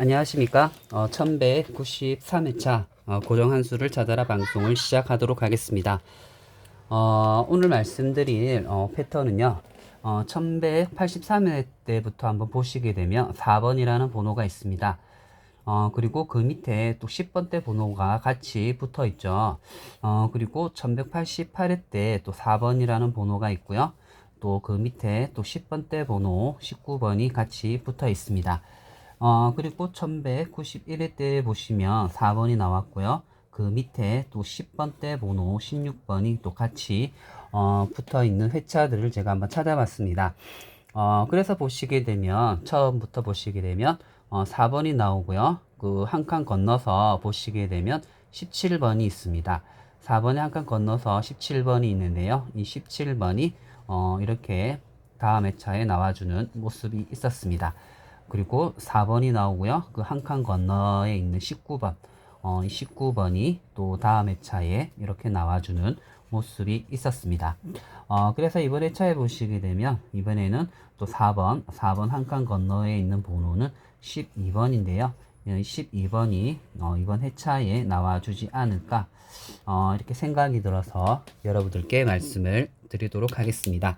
안녕하십니까. 어, 1193회차 어, 고정한수를 찾아라 방송을 시작하도록 하겠습니다. 어, 오늘 말씀드릴 어, 패턴은요. 어, 1183회 때부터 한번 보시게 되면 4번이라는 번호가 있습니다. 어, 그리고 그 밑에 또 10번대 번호가 같이 붙어 있죠. 어, 그리고 1188회 때 또 4번이라는 번호가 있고요. 또 그 밑에 또 10번대 번호 19번이 같이 붙어 있습니다. 어, 그리고 1191회 때 보시면 4번이 나왔고요. 그 밑에 또 10번대 번호 16번이 또 같이 어, 붙어 있는 회차들을 제가 한번 찾아봤습니다. 어, 그래서 보시게 되면 처음부터 보시게 되면 어, 4번이 나오고요. 그 한 칸 건너서 보시게 되면 17번이 있습니다. 4번에 한 칸 건너서 17번이 있는데요. 이 17번이 어, 이렇게 다음 회차에 나와주는 모습이 있었습니다. 그리고 4번이 나오고요. 그 한 칸 건너에 있는 19번. 어, 이 19번이 또 다음 회차에 이렇게 나와주는 모습이 있었습니다. 어, 그래서 이번 회차에 보시게 되면 이번에는 또 4번, 4번 한 칸 건너에 있는 번호는 12번인데요. 12번이 어, 이번 회차에 나와주지 않을까 어, 이렇게 생각이 들어서 여러분들께 말씀을 드리도록 하겠습니다.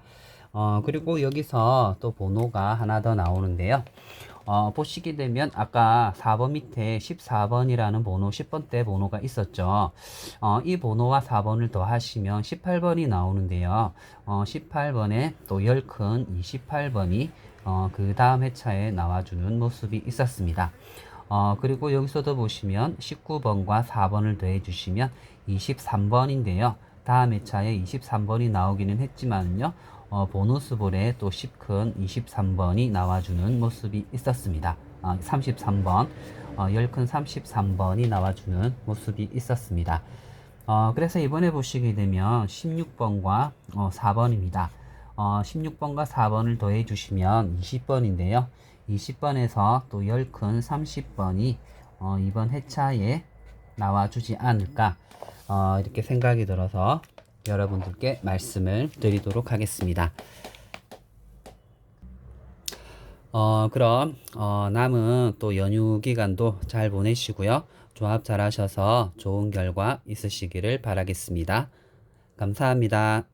어, 그리고 여기서 또 번호가 하나 더 나오는데요. 어, 보시게 되면 아까 4번 밑에 14번이라는 번호 10번대 번호가 있었죠. 어, 이 번호와 4번을 더하시면 18번이 나오는데요. 어, 18번에 또 10큰 28번이 어, 그 다음 회차에 나와주는 모습이 있었습니다. 어, 그리고 여기서도 보시면 19번과 4번을 더해 주시면 23번인데요. 다음 회차에 23번이 나오기는 했지만요. 어, 보너스볼에 또 10큰 23번이 나와주는 모습이 있었습니다. 어, 33번, 어, 10큰 33번이 나와주는 모습이 있었습니다. 어, 그래서 이번에 보시게 되면 16번과 어, 4번입니다. 어, 16번과 4번을 더해 주시면 20번인데요. 20번에서 또 10큰 30번이 어, 이번 회차에 나와주지 않을까 어, 이렇게 생각이 들어서 여러분들께 말씀을 드리도록 하겠습니다. 어, 그럼 어, 남은 또 연휴 기간도 잘 보내시고요. 조합 잘 하셔서 좋은 결과 있으시기를 바라겠습니다. 감사합니다.